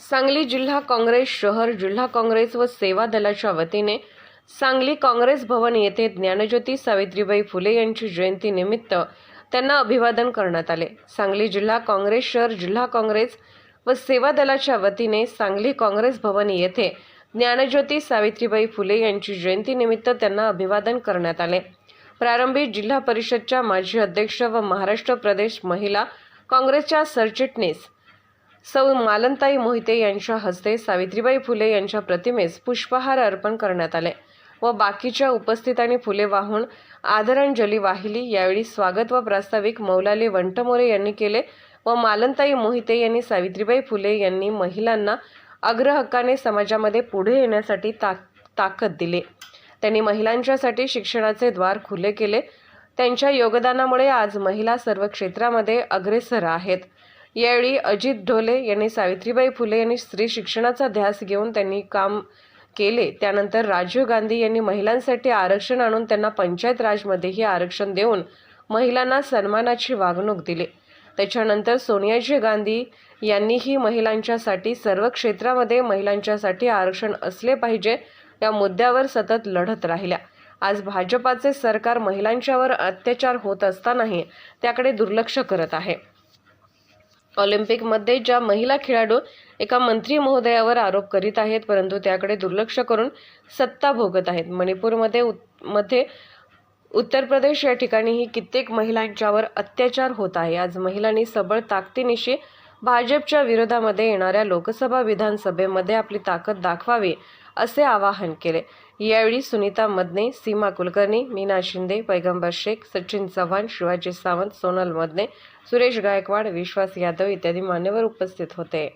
सांगली जिल्हा काँग्रेस शहर जिल्हा काँग्रेस व सेवा दलाच्या वतीने सांगली काँग्रेस भवन येथे ज्ञानज्योती सावित्रीबाई फुले यांची जयंती निमित्त त्यांना अभिवादन करण्यात आले. सांगली जिल्हा काँग्रेस शहर जिल्हा काँग्रेस व सेवा दलाच्या वतीने सांगली काँग्रेस भवन येथे ज्ञानज्योती सावित्रीबाई फुले यांची जयंती निमित्त त्यांना अभिवादन करण्यात आले. प्रारंभी जिल्हा परिषदच्या माजी अध्यक्ष व महाराष्ट्र प्रदेश महिला काँग्रेसच्या सरचिटणीस सौ मालनताई मोहिते यांच्या हस्ते सावित्रीबाई फुले यांच्या प्रतिमेस पुष्पहार अर्पण करण्यात आले व बाकीच्या उपस्थितांनी फुले वाहून आदरांजली वाहिली. यावेळी स्वागत व प्रास्ताविक मौलाली वंटमोरे यांनी केले व मालनताई मोहिते यांनी सावित्रीबाई फुले यांनी महिलांना अग्रहक्काने समाजामध्ये पुढे येण्यासाठी ताक ताकद दिली. त्यांनी महिलांच्यासाठी शिक्षणाचे द्वार खुले केले. त्यांच्या योगदानामुळे आज महिला सर्व क्षेत्रामध्ये अग्रेसर आहेत. यावेळी अजित ढोले यांनी सावित्रीबाई फुले यांनी स्त्री शिक्षणाचा ध्यास घेऊन त्यांनी काम केले. त्यानंतर राजीव गांधी यांनी महिलांसाठी आरक्षण आणून त्यांना पंचायत राजमध्येही आरक्षण देऊन महिलांना सन्मानाची वागणूक दिली. त्याच्यानंतर सोनियाजी गांधी यांनीही महिलांच्यासाठी सर्व क्षेत्रामध्ये महिलांच्यासाठी आरक्षण असले पाहिजे. या मुद्द्यावर सतत लढत राहिल्या. आज भाजपाचे सरकार महिलांच्यावर अत्याचार होत असतानाही त्याकडे दुर्लक्ष करत आहे. ऑलिम्पिकमध्ये ज्या महिला खेळाडू एका मंत्री महोदयावर आरोप करीत आहेत परंतु त्याकडे दुर्लक्ष करून सत्ता भोगत आहेत. मणिपूरमध्ये उत- मध्ये उत्तर प्रदेश या ठिकाणीही कित्येक महिलांच्यावर अत्याचार होत आहे. आज महिलांनी सबळ ताकदीनिशी भाजपच्या विरोधामध्ये येणाऱ्या लोकसभा विधानसभेमध्ये आपली ताकद दाखवावी असे आवाहन केले. यावेळी सुनीता मदने सीमा कुलकर्णी मीना शिंदे पैगंबर शेख सचिन चव्हाण शिवाजी सावंत सोनल मदने सुरेश गायकवाड विश्वास यादव इत्यादी मान्यवर उपस्थित होते.